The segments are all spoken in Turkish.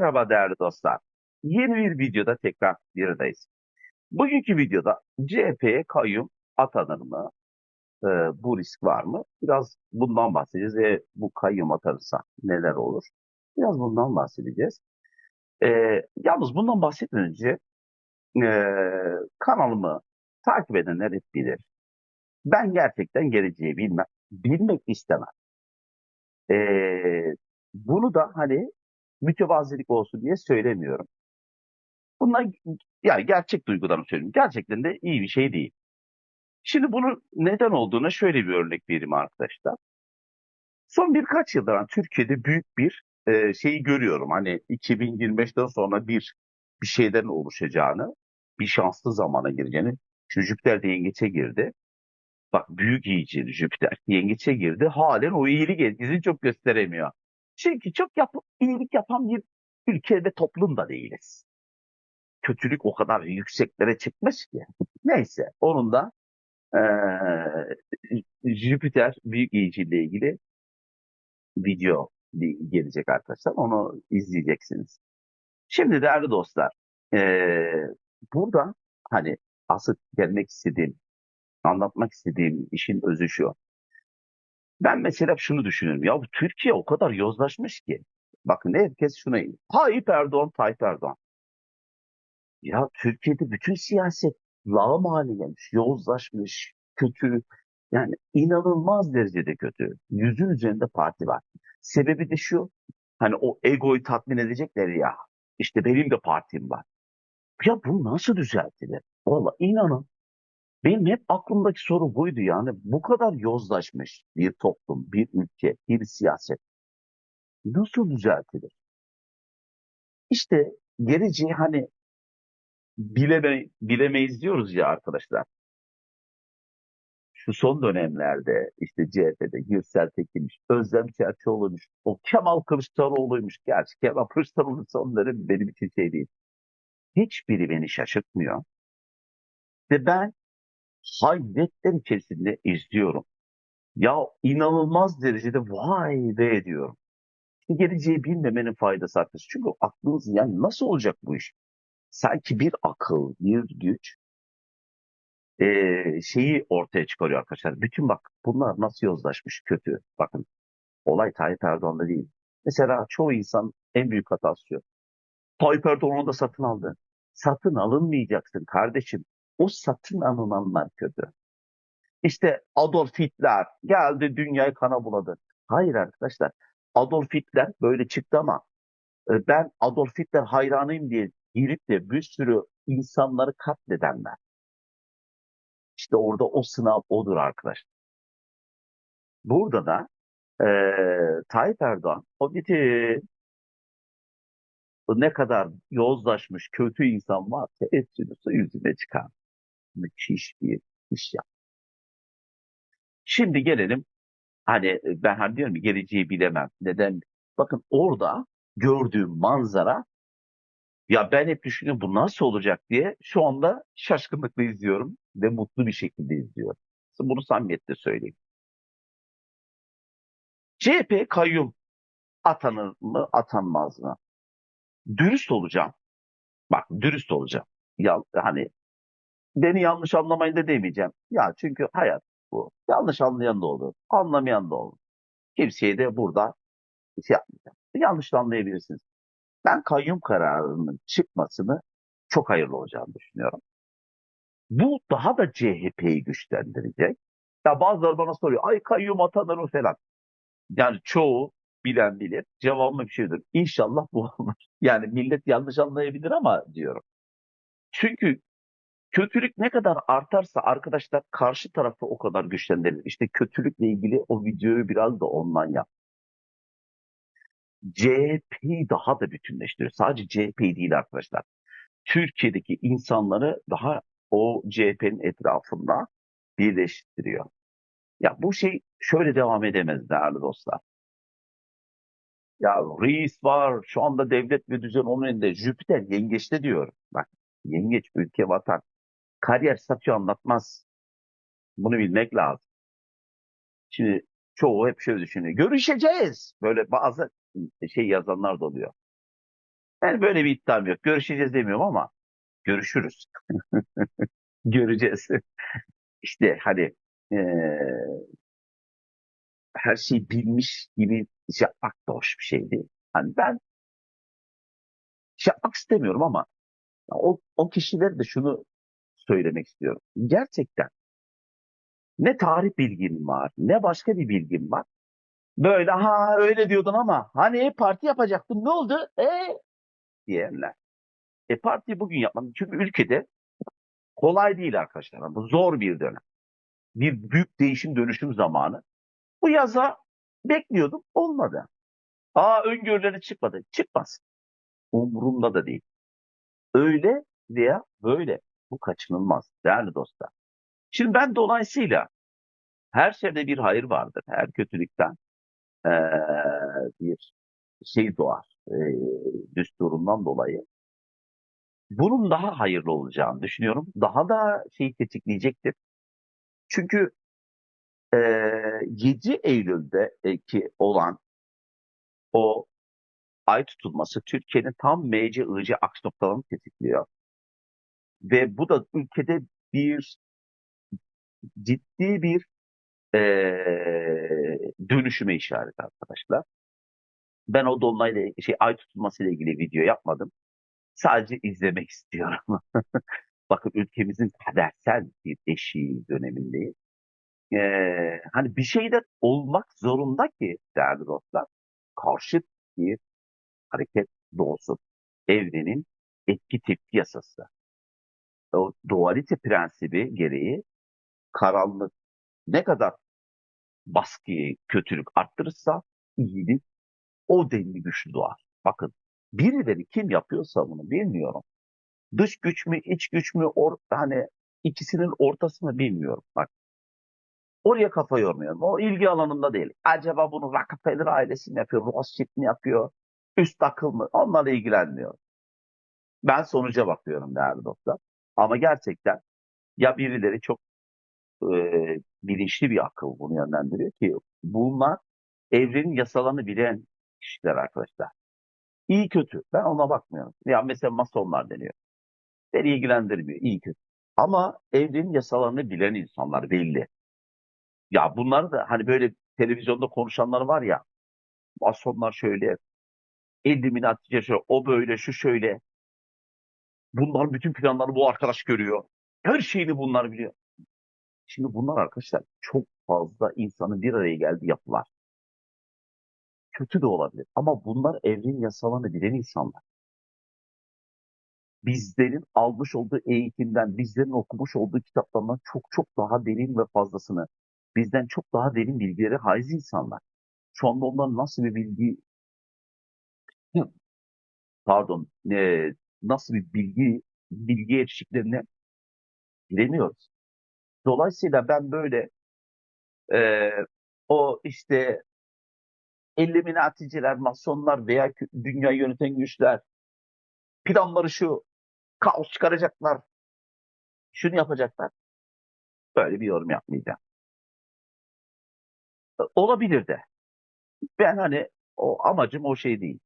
Merhaba değerli dostlar. Yeni bir videoda tekrar bir aradayız. Bugünkü videoda CHP'ye kayyum atanır mı? Ee, bu risk var mı? Biraz bundan bahsedeceğiz. ve bu kayyum atanırsa neler olur? Biraz bundan bahsedeceğiz. Ee, yalnız bundan bahsetmeden önce ee, kanalımı takip edenler hep bilir. Ben gerçekten geleceği bilmem, bilmek istemem. Ee, bunu da hani mütevazilik olsun diye söylemiyorum. Bunlar yani gerçek duygudan söylüyorum. Gerçekten de iyi bir şey değil. Şimdi bunun neden olduğuna şöyle bir örnek vereyim arkadaşlar. Son birkaç yıldır hani Türkiye'de büyük bir e, şeyi görüyorum. Hani 2025'ten sonra bir bir şeylerin oluşacağını, bir şanslı zamana gireceğini. Şimdi Jüpiter de yengeçe girdi. Bak büyük iyice Jüpiter yengeçe girdi. Halen o iyilik etkisini çok gösteremiyor. Çünkü çok yap iyilik yapan bir ülke ve toplum da değiliz. Kötülük o kadar yükseklere çıkmış ki. Neyse onun da eee Jüpiter büyük ile ilgili video gelecek arkadaşlar. Onu izleyeceksiniz. Şimdi değerli dostlar eee burada hani asıl gelmek istediğim anlatmak istediğim işin özü şu. Ben mesela şunu düşünüyorum. Ya bu Türkiye o kadar yozlaşmış ki. Bakın herkes şuna Tayyip Erdoğan, Tayyip Erdoğan. Ya Türkiye'de bütün siyaset lağım haline gelmiş, yozlaşmış, kötü. Yani inanılmaz derecede kötü. Yüzün üzerinde parti var. Sebebi de şu. Hani o egoyu tatmin edecekler ya. İşte benim de partim var. Ya bu nasıl düzeltilir? Valla inanın benim hep aklımdaki soru buydu yani. Bu kadar yozlaşmış bir toplum, bir ülke, bir siyaset nasıl düzeltilir? İşte geleceği hani bileme, bilemeyiz diyoruz ya arkadaşlar. Şu son dönemlerde işte CHP'de Gürsel Tekin'miş, Özlem Çerçioğlu'ymuş, o Kemal Kılıçdaroğlu'ymuş. Gerçi Kemal Kılıçdaroğlu sonları benim için şey değil. Hiçbiri beni şaşırtmıyor. Ve ben hayretler içerisinde izliyorum. Ya inanılmaz derecede vay be diyorum. İşte geleceği bilmemenin faydası arkadaş. Çünkü aklınız yani nasıl olacak bu iş? Sanki bir akıl, bir güç eee, şeyi ortaya çıkarıyor arkadaşlar. Bütün bak bunlar nasıl yozlaşmış kötü. Bakın olay Tayyip Erdoğan'da değil. Mesela çoğu insan en büyük hatası şu. Tayyip Erdoğan onu da satın aldı. Satın alınmayacaksın kardeşim. O satın alınanlar kötü. İşte Adolf Hitler geldi dünyayı kana buladı. Hayır arkadaşlar. Adolf Hitler böyle çıktı ama e, ben Adolf Hitler hayranıyım diye girip de bir sürü insanları katledenler. İşte orada o sınav odur arkadaşlar. Burada da e, Tayyip Erdoğan bütün ne kadar yozlaşmış kötü insan varsa hepsini su yüzüne çıkar. Müthiş bir iş yap. Şimdi gelelim hani ben hani diyorum ki geleceği bilemem. Neden? Bakın orada gördüğüm manzara ya ben hep düşünüyorum bu nasıl olacak diye şu anda şaşkınlıkla izliyorum ve mutlu bir şekilde izliyorum. Bunu samimiyetle söyleyeyim. CHP kayyum atanır mı atanmaz mı? Dürüst olacağım. Bak dürüst olacağım. Ya hani beni yanlış anlamayın da demeyeceğim. Ya çünkü hayat bu. Yanlış anlayan da olur. Anlamayan da olur. Kimseye de burada şey yapmayacağım. Yanlış anlayabilirsiniz. Ben kayyum kararının çıkmasını çok hayırlı olacağını düşünüyorum. Bu daha da CHP'yi güçlendirecek. Ya bazıları bana soruyor. Ay kayyum atanır mı falan. Yani çoğu bilen bilir. Cevabım bir şeydir. İnşallah bu olur. Yani millet yanlış anlayabilir ama diyorum. Çünkü kötülük ne kadar artarsa arkadaşlar karşı tarafı o kadar güçlendirir. İşte kötülükle ilgili o videoyu biraz da ondan yap. CHP'yi daha da bütünleştiriyor. Sadece CHP değil arkadaşlar. Türkiye'deki insanları daha o CHP'nin etrafında birleştiriyor. Ya bu şey şöyle devam edemez değerli dostlar. Ya reis var, şu anda devlet ve düzen onun elinde. Jüpiter yengeçte diyor. Bak yengeç ülke vatan. Kariyer statü anlatmaz. Bunu bilmek lazım. Şimdi çoğu hep şöyle düşünüyor. Görüşeceğiz. Böyle bazı şey yazanlar da oluyor. Yani böyle bir iddiam yok. Görüşeceğiz demiyorum ama görüşürüz. Göreceğiz. İşte hani eee, her şeyi bilmiş gibi yapmak da hoş bir şey değil. Hani ben iş yapmak istemiyorum ama o, o kişilere de şunu söylemek istiyorum. Gerçekten ne tarih bilgin var ne başka bir bilgin var. Böyle ha öyle diyordun ama hani parti yapacaktın ne oldu? E diyenler. E parti bugün yapmadım. Çünkü ülkede kolay değil arkadaşlar. Bu zor bir dönem. Bir büyük değişim dönüşüm zamanı. Bu yaza bekliyordum olmadı. Aa öngörüleri çıkmadı. Çıkmaz. Umurumda da değil. Öyle veya böyle. Bu kaçınılmaz değerli dostlar. Şimdi ben dolayısıyla her şeyde bir hayır vardır. Her kötülükten eee, bir şey doğar. Eee düsturundan dolayı. Bunun daha hayırlı olacağını düşünüyorum. Daha da şeyi tetikleyecektir. Çünkü eee 7 Eylül'deki olan o ay tutulması Türkiye'nin tam MC, IC aks noktalarını tetikliyor. Ve bu da ülkede bir ciddi bir eee dönüşüme işaret arkadaşlar. Ben o dolunayla şey ay tutulması ile ilgili video yapmadım. Sadece izlemek istiyorum. Bakın ülkemizin kadersel bir eşiği dönemindeyiz. Eee, hani bir şeyler olmak zorunda ki değerli dostlar karşıt bir hareket doğsun. Evrenin etki tepki yasası. O dualite prensibi gereği karanlık ne kadar baskıyı, kötülük arttırırsa iyilik o denli güçlü doğar. Bakın birileri kim yapıyorsa bunu bilmiyorum. Dış güç mü, iç güç mü, or hani ikisinin ortasını bilmiyorum. Bak oraya kafa yormuyorum. O ilgi alanımda değil. Acaba bunu Rockefeller ailesi mi yapıyor, Rothschild mi yapıyor, üst akıl mı? Onlarla ilgilenmiyorum. Ben sonuca bakıyorum değerli dostlar. Ama gerçekten ya birileri çok e, bilinçli bir akıl bunu yönlendiriyor ki bunlar evrenin yasalarını bilen kişiler arkadaşlar. İyi kötü. Ben ona bakmıyorum. Ya mesela masonlar deniyor. Beni ilgilendirmiyor. İyi kötü. Ama evrenin yasalarını bilen insanlar belli. Ya bunlar da hani böyle televizyonda konuşanlar var ya masonlar şöyle Illuminati şöyle o böyle şu şöyle bunların bütün planlarını bu arkadaş görüyor. Her şeyini bunlar biliyor. Şimdi bunlar arkadaşlar çok fazla insanın bir araya geldiği yapılar. Kötü de olabilir ama bunlar evrenin yasalarını bilen insanlar. Bizlerin almış olduğu eğitimden, bizlerin okumuş olduğu kitaplardan çok çok daha derin ve fazlasını, bizden çok daha derin bilgilere haiz insanlar. Şu anda onların nasıl bir bilgi, pardon, e, nasıl bir bilgi, bilgi erişiklerini bilemiyoruz. Dolayısıyla ben böyle e, o işte Illuminaticiler, masonlar veya dünya yöneten güçler planları şu, kaos çıkaracaklar, şunu yapacaklar. Böyle bir yorum yapmayacağım. E, Olabilir de. Ben hani o amacım o şey değil.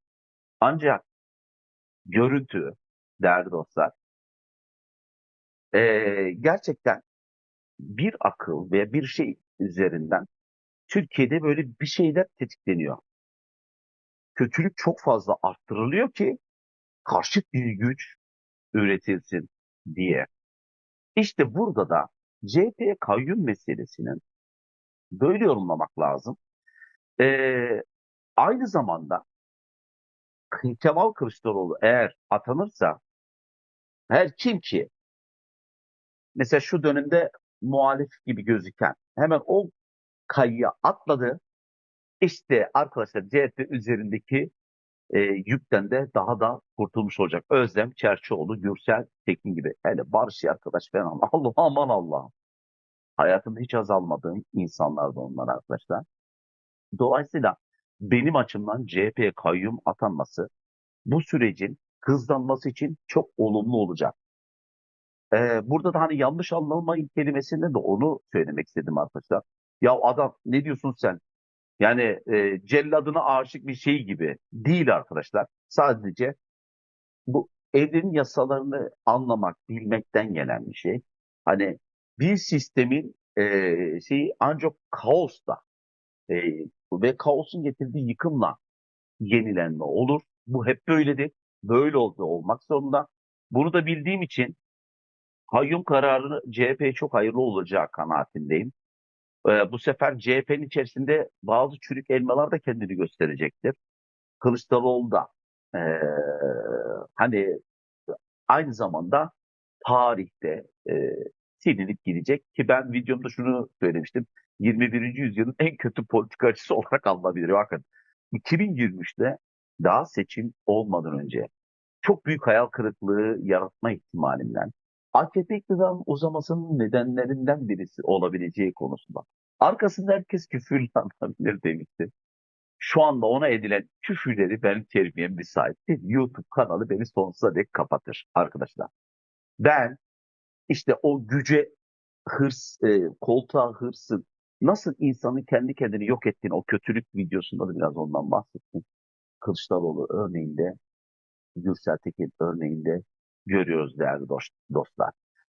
Ancak görüntü değerli dostlar e, gerçekten bir akıl veya bir şey üzerinden Türkiye'de böyle bir şeyler tetikleniyor. Kötülük çok fazla arttırılıyor ki karşıt bir güç üretilsin diye. İşte burada da CHP kayyum meselesinin böyle yorumlamak lazım. Ee, aynı zamanda Kemal Kılıçdaroğlu eğer atanırsa her kim ki mesela şu dönemde muhalif gibi gözüken hemen o kayıya atladı. İşte arkadaşlar CHP üzerindeki e, yükten de daha da kurtulmuş olacak. Özlem Çerçioğlu, Gürsel Tekin gibi. Hele Barış arkadaş falan. Allah aman Allah. Hayatımda hiç azalmadığım insanlardı onlar arkadaşlar. Dolayısıyla benim açımdan CHP'ye kayyum atanması bu sürecin hızlanması için çok olumlu olacak. Ee, burada da hani yanlış anlama kelimesinde de onu söylemek istedim arkadaşlar. Ya adam ne diyorsun sen? Yani e, celladına aşık bir şey gibi değil arkadaşlar. Sadece bu evrenin yasalarını anlamak, bilmekten gelen bir şey. Hani bir sistemin eee şeyi ancak kaosla eee, ve kaosun getirdiği yıkımla yenilenme olur. Bu hep böyledir. Böyle oldu olmak zorunda. Bunu da bildiğim için kayyum kararı CHP'ye çok hayırlı olacağı kanaatindeyim. Ee, bu sefer CHP'nin içerisinde bazı çürük elmalar da kendini gösterecektir. Kılıçdaroğlu da ee, hani aynı zamanda tarihte e, silinip gidecek ki ben videomda şunu söylemiştim. 21. yüzyılın en kötü politikacısı olarak alınabilir. Bakın 2023'te daha seçim olmadan önce çok büyük hayal kırıklığı yaratma ihtimalinden AKP iktidarın uzamasının nedenlerinden birisi olabileceği konusunda. Arkasında herkes küfürle anlatabilir demişti. Şu anda ona edilen küfürleri benim terbiyem müsait değil. YouTube kanalı beni sonsuza dek kapatır arkadaşlar. Ben işte o güce hırs, e, koltuğa hırsın nasıl insanı kendi kendini yok ettiğini o kötülük videosunda da biraz ondan bahsettim. Kılıçdaroğlu örneğinde, Gürsel Tekin örneğinde görüyoruz değerli dost- dostlar.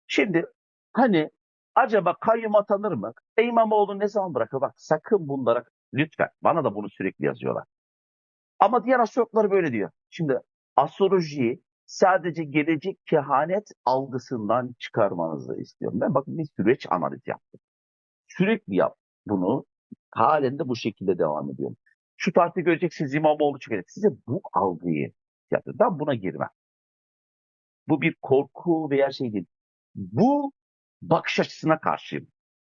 Şimdi hani acaba kayyum atanır mı? E İmamoğlu ne zaman bırakır? Bak sakın bunlara lütfen bana da bunu sürekli yazıyorlar. Ama diğer astrologlar böyle diyor. Şimdi astrolojiyi sadece gelecek kehanet algısından çıkarmanızı istiyorum. Ben bakın bir süreç analiz yaptım. Sürekli yap bunu. Halen de bu şekilde devam ediyorum. Şu tarihte göreceksiniz İmamoğlu çıkacak. Size bu algıyı yaptım. Ben buna girmem. Bu bir korku veya şey değil. Bu bakış açısına karşıyım.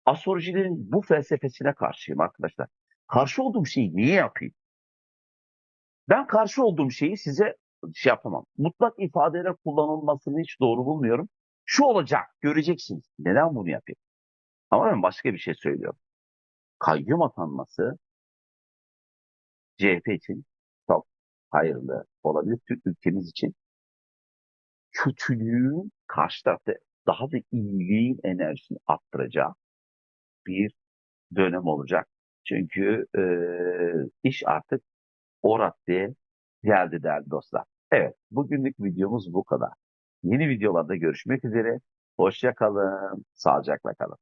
Astrolojilerin bu felsefesine karşıyım arkadaşlar. Karşı olduğum şeyi niye yapayım? Ben karşı olduğum şeyi size şey yapamam. Mutlak ifadeler kullanılmasını hiç doğru bulmuyorum. Şu olacak, göreceksiniz. Neden bunu yapayım? Ama ben başka bir şey söylüyorum. Kayyum atanması CHP için çok hayırlı olabilir. Türk ülkemiz için kötülüğün karşı tarafta daha da iyiliğin enerjisini arttıracağı bir dönem olacak. Çünkü e, iş artık o raddeye geldi değerli dostlar. Evet, bugünlük videomuz bu kadar. Yeni videolarda görüşmek üzere. Hoşça kalın, sağlıcakla kalın.